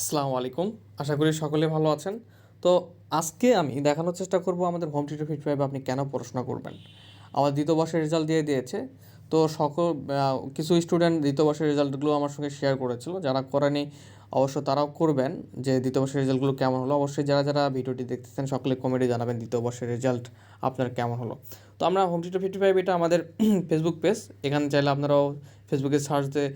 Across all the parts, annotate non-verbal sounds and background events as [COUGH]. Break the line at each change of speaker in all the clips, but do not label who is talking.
আসসালামু আলাইকুম। আশা করি সকলে ভালো আছেন। তো আজকে আমি দেখানোর চেষ্টা করব আমাদের হোম টিউটর ফিট ফাইভ আপনি কেন পড়াশোনা করবেন? আমার দ্বিতীয় বর্ষের রেজাল্ট দিয়ে দিয়েছে। তো সকল কিছু স্টুডেন্ট দ্বিতীয় বর্ষের রেজাল্টগুলো আমার সঙ্গে শেয়ার করেছিল। যারা করেনি, অবশ্য তারাও করবেন যে দ্বিতীয় বর্ষের রেজাল্টগুলো কেমন হলো। অবশ্যই যারা যারা ভিডিওটি দেখতেছেন, সকলে কমেন্টে জানাবেন দ্বিতীয় বর্ষের রেজাল্ট আপনার কেমন হলো। তো আমরা হোম টিউটর ফিফটি ফাইভ এটা আমাদের [CLEARS THROAT] ফেসবুক পেজ এখানে চাইলে আপনারাও ফেসবুকে সার্চ দিয়ে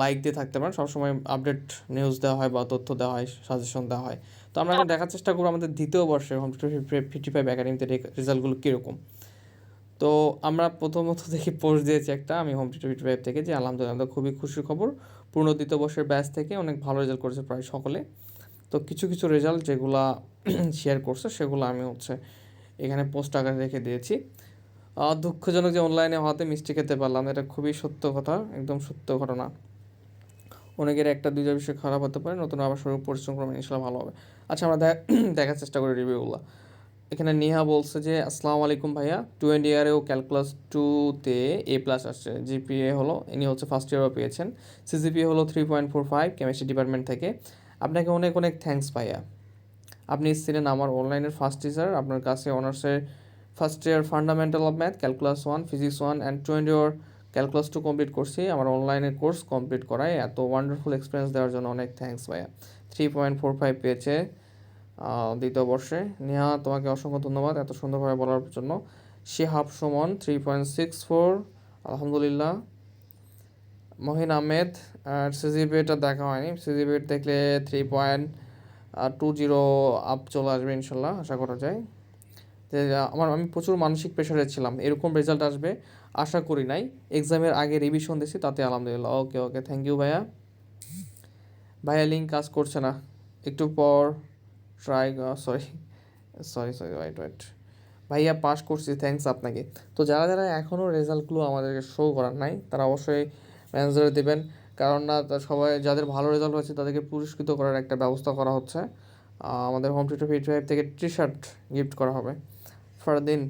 লাইক দিয়ে থাকতে পারেন। সবসময় আপডেট নিউজ দেওয়া হয় বা তথ্য দেওয়া হয় সাজেশন দেওয়া হয়। তো আমরা এখন দেখার চেষ্টা করব আমাদের দ্বিতীয় বর্ষের হোম ফিফটি ফাইভ একাডেমিতে রেজাল্টগুলো কীরকম। তো আমরা প্রথমত দেখি পোস্ট দিয়েছি একটা, আমি হোম টিউটর ফিফটি ফাইভ থেকে যে আলহামদুলিল্লাহ খুবই খুশির খবর। পূর্ণ দ্বিতীয় বর্ষের ব্যাচ থেকে অনেক ভালো রেজাল্ট করেছে প্রায় সকলে। তো কিছু কিছু রেজাল্ট যেগুলা [CLEARS THROAT] শেয়ার করছে, সেগুলো আমি হচ্ছে এখানে পোস্ট আকারে রেখে দিয়েছি। দুঃখজনক যে অনলাইনে হওয়াতে মিষ্টি খেতে পারলাম, এটা খুবই সত্য কথা, একদম সত্য ঘটনা। অনেকের একটা দুইটা বিষয় খারাপ হতে পারে, নতুন আবার শরীর পরিশ্রম করবেন ইনশাল্লাহ ভালো হবে। আচ্ছা আমরা [CLEARS THROAT] দেখার চেষ্টা করি রিভিউগুলো এখানে নেহা বলছে যে, আসসালামু আলাইকুম ভাইয়া টোয়েন্টি ইয়ারেও ক্যালকুলাস টুতে এ প্লাস আসছে জিপিএ হলো, ইনি হচ্ছে ফার্স্ট ইয়ারও পেয়েছেন। সিজিপিএ হলো three point four five chemistry department থেকে। আপনাকে অনেক অনেক থ্যাঙ্কস ভাইয়া। আপনি ছিলেন আমার অনলাইনের ফার্স্ট টিচার আপনার কাছে অনার্সের first year fundamental of math calculus one physics one and twenty year calculus two complete করছি। আমার অনলাইনের কোর্স কমপ্লিট করায়। এত ওয়ান্ডারফুল এক্সপিরিয়েন্স দেওয়ার জন্য অনেক থ্যাঙ্কস ভাইয়া। থ্রি পয়েন্ট ফোর ফাইভ পেয়েছে দ্বিতীয় বর্ষে। নেহা, তোমাকে অসংখ্য ধন্যবাদ এত সুন্দরভাবে বলার জন্য। Shihab Sumon three point six four আলহামদুলিল্লাহ। মহিন আহমেদ, আর সিজিপিএটা দেখা হয়নি। সিজিপিএ দেখলে three point two zero up চলে আসবে ইনশাল্লাহ, আশা করা যায়। যে, আমার, আমি প্রচুর মানসিক প্রেশারে ছিলাম। এরকম রেজাল্ট আসবে, আশা করি নাই। এক্সামের আগে রিভিশন দিছি, তাতে আলহামদুলিল্লাহ। ওকে ওকে থ্যাংক ইউ ভাইয়া। ভাইয়া লিঙ্ক কাজ করছে না। একটু পর try sorry sorry sorry wait wait ভাইয়া পাস করছি থ্যাঙ্কস আপনাকে। তো যারা যারা এখনও রেজাল্টগুলো আমাদেরকে শো করার নাই, তারা অবশ্যই ম্যানেজারে দেবেন। কারণ না সবাই, যাদের ভালো রেজাল্ট হয়েছে, তাদেরকে পুরস্কৃত করার একটা ব্যবস্থা করা হচ্ছে। আমাদের হোম টিউটর ফিট থেকে টি শার্ট গিফট করা হবে। ফারদিন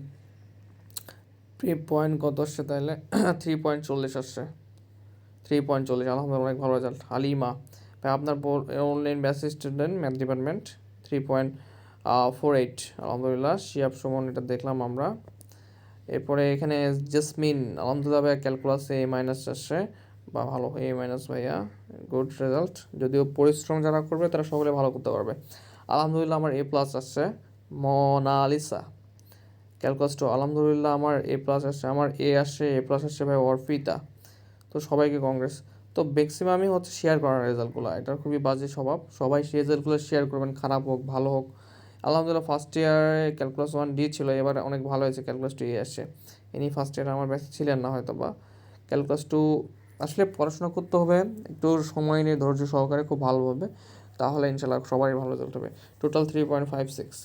থ্রি পয়েন্ট কত আসছে তাহলে? [CLEARS THROAT] থ্রি পয়েন্ট চল্লিশ আসছে। থ্রি পয়েন্ট চল্লিশ, আলহামদুলিল্লাহ, অনেক ভালো রেজাল্ট হালিমা, ভাই, আপনার online batch student math department three point four eight আলহামদুলিল্লাহ, শিয়াব সুমন, এটা দেখলাম আমরা। এরপরে এখানে জেসমিন, আলহামদুলিল্লাহ ভাইয়া ক্যালকুলাসে এ মাইনাস আসছে। বা ভালো এ মাইনাস ভাইয়া গুড রেজাল্ট যদিও পরিশ্রম যারা করবে, তারা সকলে ভালো করতে পারবে। আলহামদুলিল্লাহ, আমার এ প্লাস আসছে। মোনালিসা ক্যালকুলাস টু আলহামদুলিল্লাহ আমার এ প্লাস আসছে, আমার এ আসছে এ প্লাস আসছে ভাই অর্পিতা। তো সবাইকে কংগ্রেস তো ম্যাক্সিমামই হচ্ছে শেয়ার করার রেজাল্টগুলো এটা খুবই বাজে স্বভাব। সবাই সেই রেজাল্টগুলো শেয়ার করবেন, খারাপ হোক, ভালো হোক। আলহামদুলিল্লাহ ফার্স্ট ইয়ারে ক্যালকুলাস ওয়ান ডি ছিল, এবার অনেক ভালো হয়েছে ক্যালকুলাস টু এ আসছে। ইনি ফার্স্ট ইয়ারে আমার ব্যাচে ছিলেন না হয়তো বা ক্যালকুলাস টু আসলে পড়াশোনা করতে হবে, একটু সময় নিয়ে ধৈর্য সহকারে খুব ভালোভাবে, তাহলে ইনশাল্লাহ সবারই ভালো রেজাল্ট হবে। Total three point five six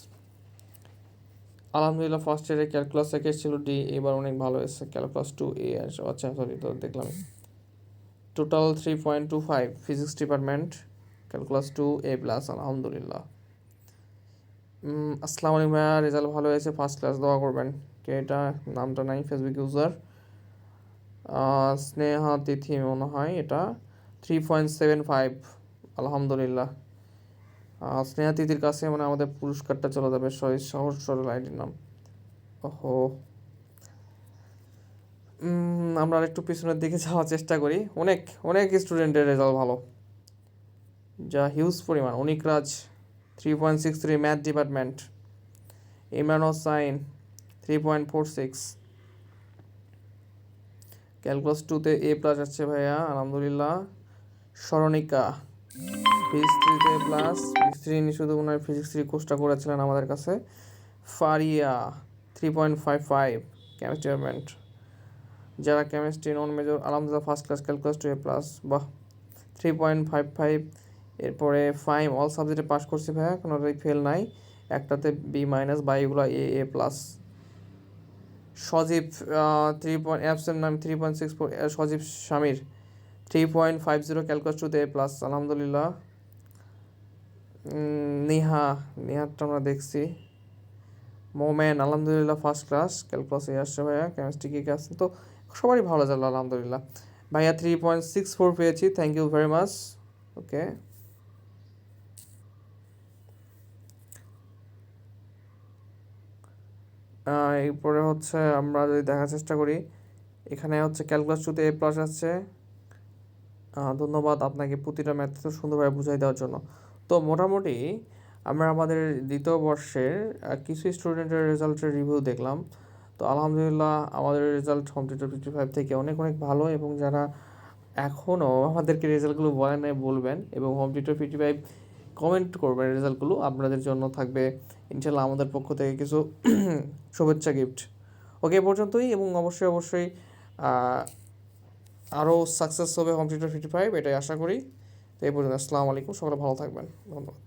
আলহামদুলিল্লাহ ফার্স্ট ইয়ারে ক্যালকুলাস থেকে ছিল ডি এবার অনেক ভালো এসেছে ক্যালকুলাস টু এ আচ্ছা সরি তো দেখলাম। Total three point two five physics department calculus two A plus আলহামদুলিল্লাহ। আসসালামু আলাইকুম ভাইয়া রেজাল্ট ভালো হয়েছে ফার্স্ট ক্লাস দোয়া করবেন। কে এটা? নামটা নাই ফেসবুক ইউজার স্নেহা তিথি মনে হয় এটা। থ্রি পয়েন্ট সেভেন ফাইভ আলহামদুলিল্লাহ। আহ, স্নেহা তিথির কাছে মানে আমাদের পুরস্কারটা চলে যাবে সহি সহজ সরল আইডির নাম। ওহো। আমরা আরেকটু পিছনের দিকে যাওয়ার চেষ্টা করি। অনেক অনেক স্টুডেন্টের রেজাল্ট ভালো। যা হিউজ পরিমাণ। Anik Raj three point six three math department Imran Hossain three point four six calculus টুতে এ প্লাস আছে ভাইয়া আলহামদুলিল্লাহ। স্মরণিকা। ফিজিক্স থ্রিতে প্লাস ফিজিক্স থ্রি ইনি শুধু ওনার ফিজিক্স থ্রি কোর্সটা করেছিলেন আমাদের কাছে। Faria three point five five chemistry department যারা কেমিস্ট্রি নন মেজর আলহামদুলিল্লাহ first class calculus two A plus বাহ। থ্রি পয়েন্ট ফাইভ ফাইভ এরপরে ফাইম অল সাবজেক্টে পাস করছি ভাইয়া, কোনোটাই ফেল নাই। একটাতে বি মাইনাস বা এগুলো A A plus Sajib three point absent নাম three point six four Sajib স্বামীর। Three point five zero calculus টুতে এ প্লাস আলহামদুলিল্লাহ। নেহা, নেহারটা আমরা দেখছি। মোমেন, আলহামদুলিল্লাহ ফার্স্ট ক্লাস ক্যালকুলাস এই আসছে ভাইয়া কেমিস্ট্রি কি আছে। তো সবারই ভালো লাগল আলহামদুলিল্লাহ। ভাইয়া থ্রি পয়েন্ট সিক্স ফোর পেয়েছি thank you very much okay এরপরে হচ্ছে আমরা যদি দেখার চেষ্টা করি, এখানে হচ্ছে ক্যালকুলাস টুতে এ প্লাস আসছে। ধন্যবাদ আপনাকে প্রতিটা ম্যাথ সুন্দরভাবে বুঝাই দেওয়ার জন্য। তো মোটামুটি আমরা আমাদের দ্বিতীয় বর্ষের কিছু স্টুডেন্টের রেজাল্টের রিভিউ দেখলাম। তো আলহামদুলিল্লাহ আমাদের result home tutor fifty five থেকে অনেক অনেক ভালো এবং যারা এখনও আমাদেরকে রেজাল্টগুলো বলেন বলবেন এবং home tutor fifty five comment করবেন রেজাল্টগুলো আপনাদের জন্য থাকবে ইনশাল্লাহ আমাদের পক্ষ থেকে কিছু [CLEARS THROAT] শুভেচ্ছা গিফট ওকে পর্যন্তই এবং অবশ্যই অবশ্যই আরও সাকসেস হবে হোম টিউটর ফিফটি ফাইভ এটাই আশা করি। এই পর্যন্ত। আসসালামু আলাইকুম সকলে ভালো থাকবেন। ধন্যবাদ।